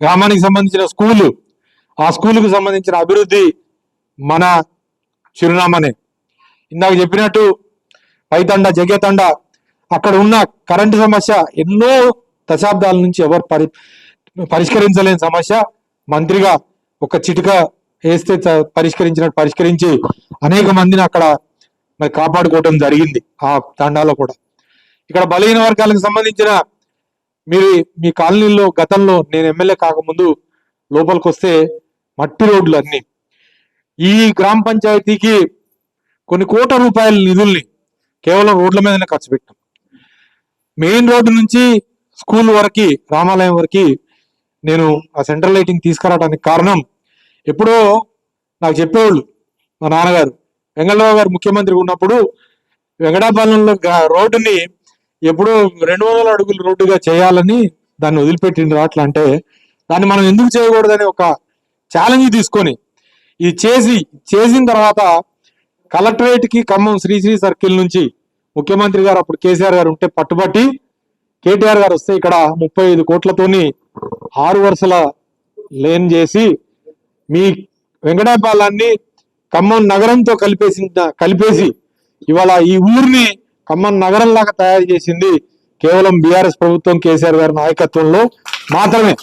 గ్రామానికి సంబంధించిన స్కూలు ఆ స్కూలుకు సంబంధించిన అభివృద్ధి మన చిరునామానే. ఇందాక చెప్పినట్టు పైతండ జగేతండ అక్కడ ఉన్న కరెంటు సమస్య ఎన్నో దశాబ్దాల నుంచి ఎవరు పరి పరిష్కరించలేని సమస్య. మంత్రిగా ఒక చిటిక వేస్తే పరిష్కరించినట్టు పరిష్కరించి అనేక మందిని అక్కడ మరి కాపాడుకోవటం జరిగింది ఆ తండాలో కూడా. ఇక్కడ బలహీన వర్గాలకు సంబంధించిన మీరు మీ కాలనీలో గతంలో నేను ఎమ్మెల్యే కాకముందు లోపలికి వస్తే మట్టి రోడ్లు అన్ని ఈ గ్రామ పంచాయతీకి కొన్ని కోట్ల రూపాయల నిధుల్ని కేవలం రోడ్ల మీదనే ఖర్చు పెట్టాం. మెయిన్ రోడ్డు నుంచి స్కూల్ వరకు రామాలయం వరకు నేను ఆ సెంట్రల్ లైటింగ్ తీసుకురావడానికి కారణం ఎప్పుడో నాకు చెప్పేవాళ్ళు మా నాన్నగారు. వెంగళరావు గారు ముఖ్యమంత్రి ఉన్నప్పుడు వెంకటాపాలెంలో రోడ్డుని ఎప్పుడో రెండు వందల అడుగుల రోడ్డుగా చేయాలని దాన్ని వదిలిపెట్టిండ్రు అట్లా అంటే దాన్ని మనం ఎందుకు చేయకూడదని ఒక ఛాలెంజ్ తీసుకొని ఇది చేసి చేసిన తర్వాత కలెక్టరేట్కి ఖమ్మం శ్రీశ్రీ సర్కిల్ నుంచి ముఖ్యమంత్రి గారు అప్పుడు కేసీఆర్ గారు ఉంటే పట్టుబట్టి కేటీఆర్ గారు వస్తే ఇక్కడ ముప్పై ఐదు కోట్లతోని ఆరు వరుసల లేన్ చేసి మీ వెంకటాపాలాన్ని ఖమ్మం నగరంతో కలిపేసి కలిపేసి ఇవాళ ఈ ఊరిని ఖమ్మం నగరం లాగా తయారు చేసింది కేవలం బీఆర్ఎస్ ప్రభుత్వం కేసీఆర్ గారి నాయకత్వంలో మాత్రమే.